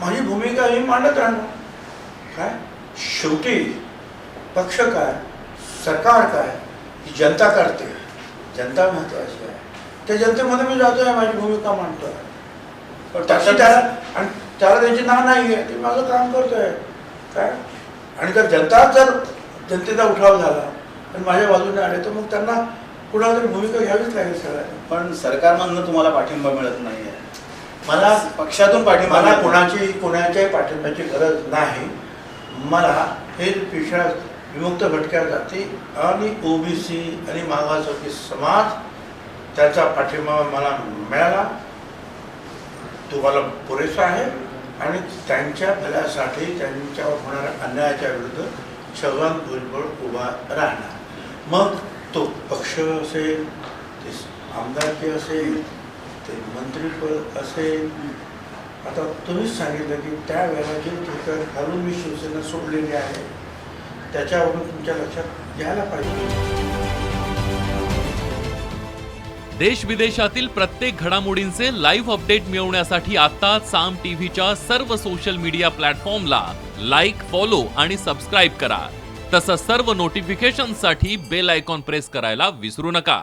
माझी भूमिका ही मांडत राहणार काय? शेवटी पक्ष काय? सरकार काय? ही जनता करते. जनता महत्वाची आहे. त्या जनतेमध्ये मी जातोय माझी भूमिका मांडतोय पण त्याची त्याला आणि त्याला त्यांची ना नाही आहे ते माझं काम करतोय. काय? आणि जर जनता जर जनतेचा उठाव झाला आणि माझ्या बाजूने आले तर मग त्यांना कुणाला तरी भूमिका घ्यावीच लागेल सगळ्यांना. पण सरकारमधनं तुम्हाला पाठिंबा मिळत नाहीये. मला पक्षातून पाठिंबा मला. कोणाची कोणाच्याही पाठिंब्याची गरज नाही. मला हे पिशा विमुक्त भटक्या जाती आणि ओबीसी आणि मागासवर्गीय समाज त्याचा पाठिंबा मला मिळाला. तो मला पुरेसा आहे आणि त्यांच्या भल्यासाठी त्यांच्यावर होणाऱ्या अन्यायाच्या विरुद्ध छगन भुजबळ उभा राहणार. मग तो पक्ष असेल ते आमदारकी असेल ते मंत्रीपद असेल आता तुम्हीच सांगितलं की त्या वेळेला जे ठिकाण घालून मी शिवसेना सोडलेली आहे. त्याच्यावरून तुमच्या लक्षात घ्यायला पाहिजे. देश विदेशातील प्रत्येक घडामोडींचे लाईव्ह अपडेट मिळवण्यासाठी आता साम टीव्हीच्या सर्व सोशल मीडिया प्लॅटफॉर्मला लाईक फॉलो आणि सबस्क्राईब करा. तसंच सर्व नोटिफिकेशनसाठी बेल आयकॉन प्रेस करायला विसरू नका.